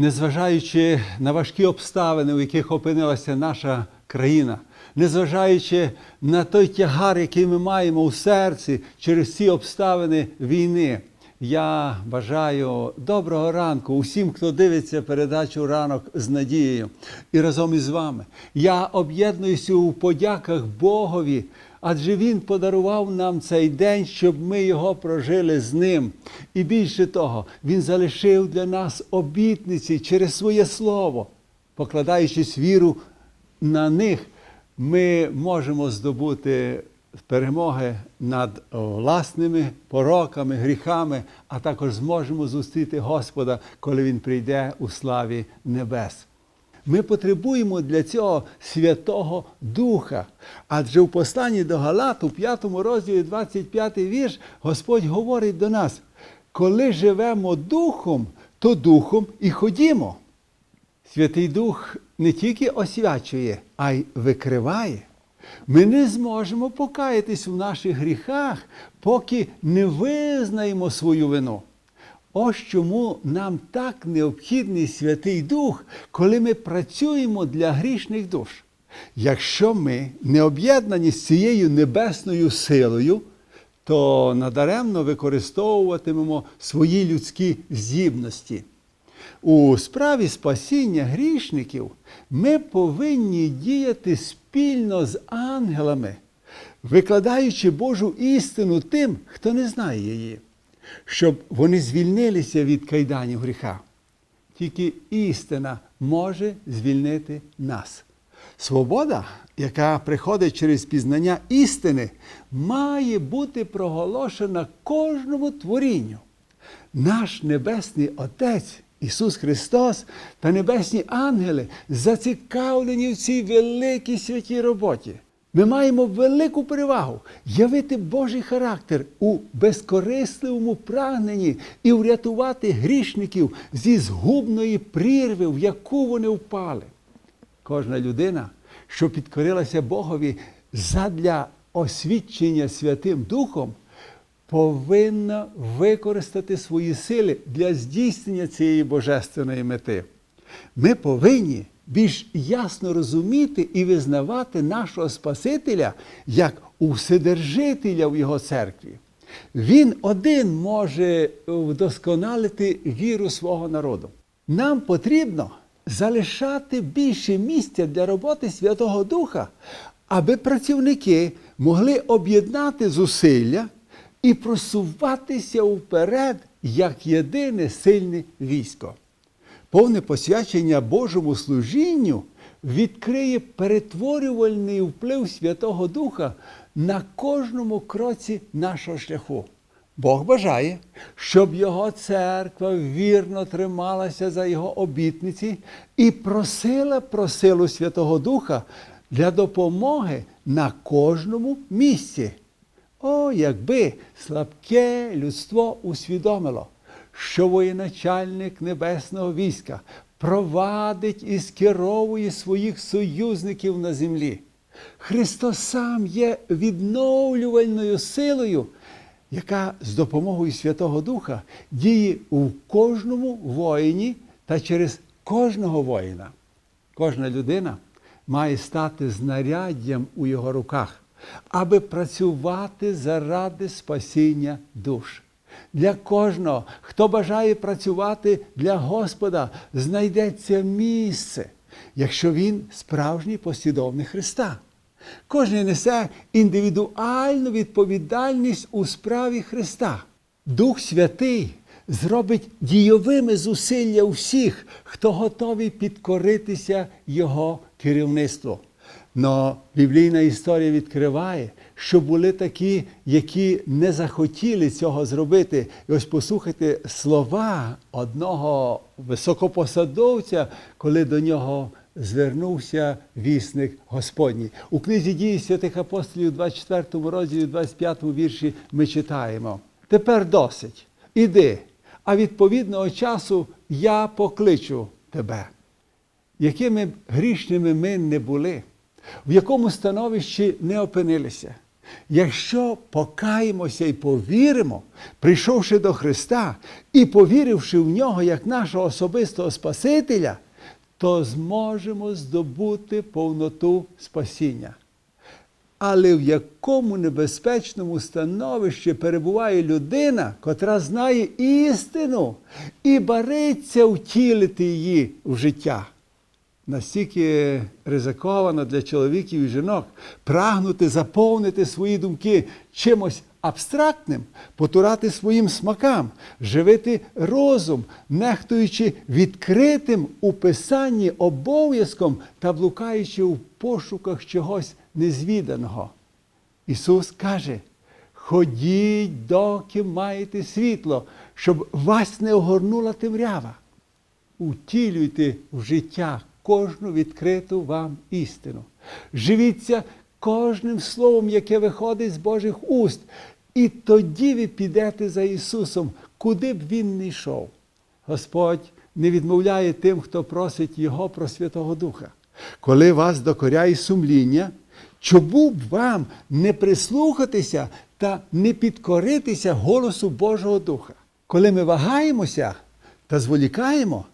незважаючи на важкі обставини, у яких опинилася наша країна, незважаючи на той тягар, який ми маємо у серці через ці обставини війни. Я бажаю доброго ранку усім, хто дивиться передачу ранок з надією. І разом із вами я об'єднуюся у подяках Богові, адже Він подарував нам цей день, щоб ми його прожили з ним. І більше того, Він залишив для нас обітниці через своє слово, покладаючись віру на них, ми можемо здобути перемоги над власними пороками, гріхами, а також зможемо зустріти Господа, коли Він прийде у славі небес. Ми потребуємо для цього Святого Духа. Адже в посланні до Галат, у 5 розділі 25 вірш, Господь говорить до нас: коли живемо духом, то духом і ходімо. Святий Дух не тільки освячує, а й викриває. Ми не зможемо покаятись в наших гріхах, поки не визнаємо свою вину. Ось чому нам так необхідний Святий Дух, коли ми працюємо для грішних душ. Якщо ми не об'єднані з цією небесною силою, то надаремно використовуватимемо свої людські здібності. У справі спасіння грішників ми повинні діяти спільно з ангелами, викладаючи Божу істину тим, хто не знає її, щоб вони звільнилися від кайданів гріха. Тільки істина може звільнити нас. Свобода, яка приходить через пізнання істини, має бути проголошена кожному творінню. Наш Небесний Отець Ісус Христос та небесні ангели зацікавлені в цій великій святій роботі. Ми маємо велику перевагу явити Божий характер у безкорисливому прагненні і врятувати грішників зі згубної прірви, в яку вони впали. Кожна людина, що підкорилася Богові задля освідчення Святим Духом, повинна використати свої сили для здійснення цієї божественної мети. Ми повинні більш ясно розуміти і визнавати нашого Спасителя як Вседержителя в Його церкві. Він один може вдосконалити віру свого народу. Нам потрібно залишати більше місця для роботи Святого Духа, аби працівники могли об'єднати зусилля і просуватися вперед як єдине сильне військо. Повне посвячення Божому служінню відкриє перетворювальний вплив Святого Духа на кожному кроці нашого шляху. Бог бажає, щоб Його церква вірно трималася за Його обітниці і просила про силу Святого Духа для допомоги на кожному місці. О, якби слабке людство усвідомило, що воєначальник небесного війська провадить і скеровує своїх союзників на землі. Христос сам є відновлювальною силою, яка з допомогою Святого Духа діє у кожному воїні та через кожного воїна. Кожна людина має стати знаряддям у його руках, аби працювати заради спасіння душ. Для кожного, хто бажає працювати для Господа, знайдеться місце, якщо він справжній послідовник Христа. Кожен несе індивідуальну відповідальність у справі Христа. Дух Святий зробить дійовими зусилля всіх, хто готовий підкоритися Його керівництву. Но біблійна історія відкриває, що були такі, які не захотіли цього зробити. І ось послухайте слова одного високопосадовця, коли до нього звернувся вісник Господній. У книзі дії святих апостолів, 24 розділі, 25 вірші ми читаємо. Тепер досить. Іди, а відповідного часу я покличу тебе. Якими грішними ми не були, в якому становищі не опинилися, Якщо покаємося і повіримо, прийшовши до Христа і повіривши в нього як нашого особистого Спасителя, то зможемо здобути повноту спасіння. Але в якому небезпечному становищі перебуває людина, котра знає істину і бариться втілити її в життя. Настільки ризиковано для чоловіків і жінок прагнути заповнити свої думки чимось абстрактним, потурати своїм смакам, живити розум, нехтуючи відкритим у писанні обов'язком та блукаючи в пошуках чогось незвіданого. Ісус каже: ходіть, доки маєте світло, щоб вас не огорнула темрява. Утілюйте в життя кожну відкриту вам істину. Живіться кожним словом, яке виходить з Божих уст. І тоді ви підете за Ісусом, куди б Він не йшов. Господь не відмовляє тим, хто просить Його про Святого Духа. Коли вас докоряє сумління, чому б вам не прислухатися та не підкоритися голосу Божого Духа? Коли ми вагаємося та зволікаємо,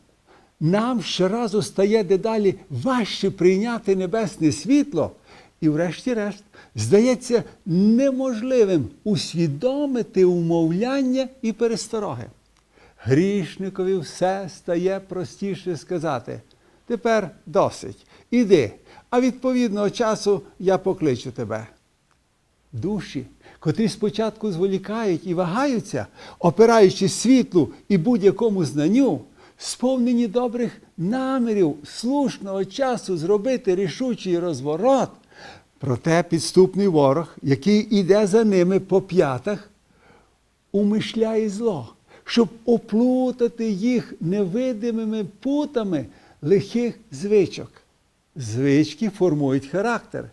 нам щоразу стає дедалі важче прийняти небесне світло, і, врешті-решт, здається неможливим усвідомити умовляння і перестороги. Грішникові все стає простіше сказати. Тепер досить. Іди, а відповідного часу я покличу тебе. Душі, котрі спочатку зволікають і вагаються, опираючись світлу і будь-якому знанню, сповнені добрих намірів слушного часу зробити рішучий розворот. Проте підступний ворог, який іде за ними по п'ятах, умишляє зло, щоб оплутати їх невидимими путами лихих звичок. Звички формують характер.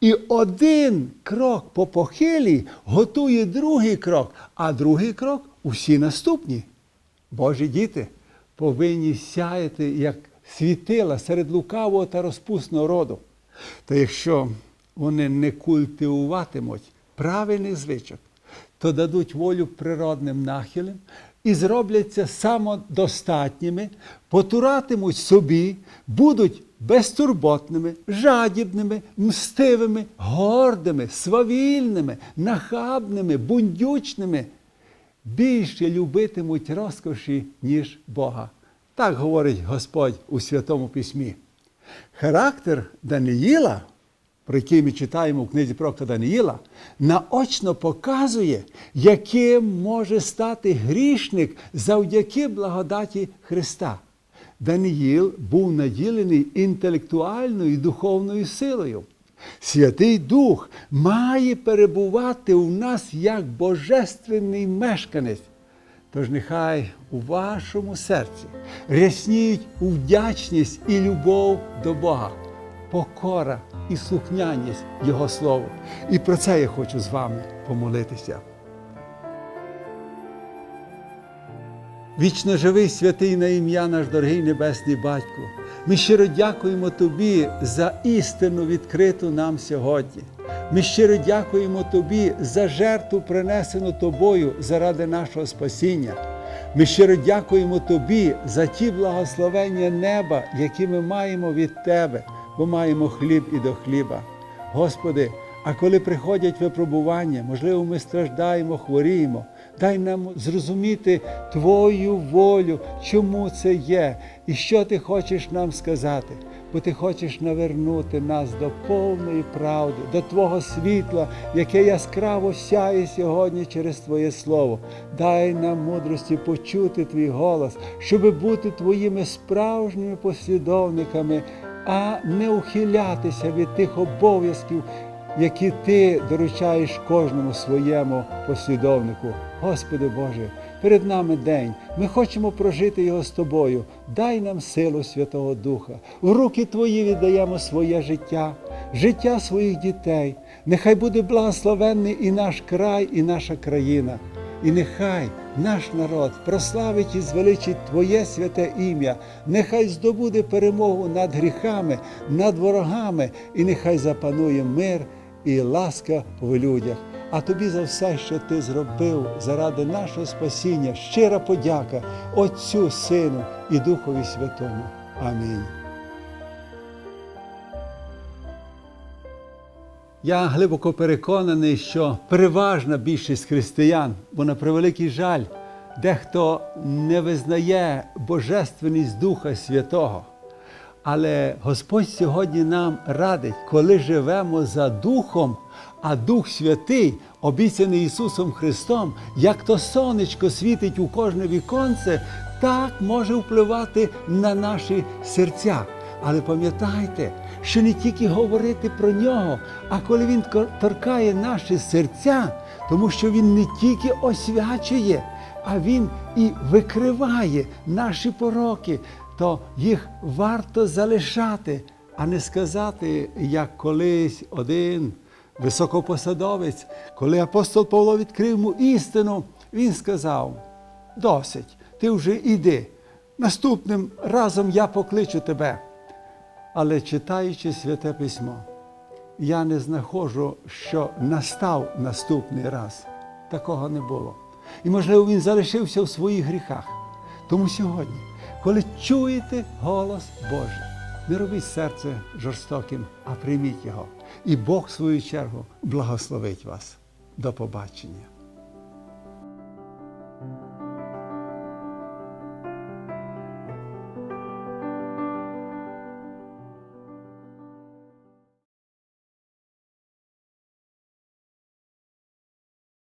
І один крок по похилі готує другий крок, а другий крок усі наступні. Божі діти повинні сяяти як світила серед лукавого та розпусного роду. Та якщо вони не культивуватимуть правильних звичок, то дадуть волю природним нахилам і зробляться самодостатніми, потуратимуть собі, будуть безтурботними, жадібними, мстивими, гордими, свавільними, нахабними, бундючними, більше любитимуть розкоші, ніж Бога. Так говорить Господь у Святому Письмі. Характер Даниїла, про який ми читаємо в книзі пророка Даниїла, наочно показує, яким може стати грішник завдяки благодаті Христа. Даниїл був наділений інтелектуальною і духовною силою. Святий Дух має перебувати у нас як божественний мешканець. Тож нехай у вашому серці рясніють у вдячність і любов до Бога, покора і слухняність Його Слову. І про це я хочу з вами помолитися. Вічно живий святий на ім'я наш дорогий Небесний Батько. Ми щиро дякуємо Тобі за істину відкриту нам сьогодні. Ми щиро дякуємо Тобі за жертву, принесену Тобою заради нашого спасіння. Ми щиро дякуємо Тобі за ті благословення неба, які ми маємо від Тебе, бо маємо хліб і до хліба. Господи, а коли приходять випробування, можливо, ми страждаємо, хворіємо. Дай нам зрозуміти Твою волю, чому це є, і що Ти хочеш нам сказати, бо Ти хочеш навернути нас до повної правди, до Твого світла, яке яскраво сяє сьогодні через Твоє Слово. Дай нам мудрості почути Твій голос, щоб бути Твоїми справжніми послідовниками, а не ухилятися від тих обов'язків які ти доручаєш кожному своєму послідовнику. Господи Боже, перед нами день. Ми хочемо прожити його з тобою. Дай нам силу Святого Духа. В руки Твої віддаємо своє життя, життя своїх дітей. Нехай буде благословенний і наш край, і наша країна. І нехай наш народ прославить і звеличить Твоє святе ім'я, нехай здобуде перемогу над гріхами, над ворогами, і нехай запанує мир і ласка в людях. А тобі за все, що ти зробив заради нашого спасіння, щира подяка Отцю, Сину і Духові Святому. Амінь. Я глибоко переконаний, що переважна більшість християн, бо на превеликий жаль, дехто не визнає божественність Духа Святого. Але Господь сьогодні нам радить, коли живемо за Духом, а Дух Святий, обіцяний Ісусом Христом, як то сонечко світить у кожне віконце, так може впливати на наші серця. Але пам'ятайте, що не тільки говорити про нього, а коли він торкає наші серця, тому що він не тільки освячує, а він і викриває наші пороки, то їх варто залишати, а не сказати, як колись один високопосадовець, коли апостол Павло відкрив йому істину, він сказав: досить, ти вже іди. Наступним разом я покличу тебе. Але читаючи святе письмо, я не знаходжу, що настав наступний раз. Такого не було. І, можливо, він залишився в своїх гріхах. Тому сьогодні, коли чуєте голос Божий, не робіть серце жорстоким, а прийміть його. І Бог, в свою чергу, благословить вас. До побачення.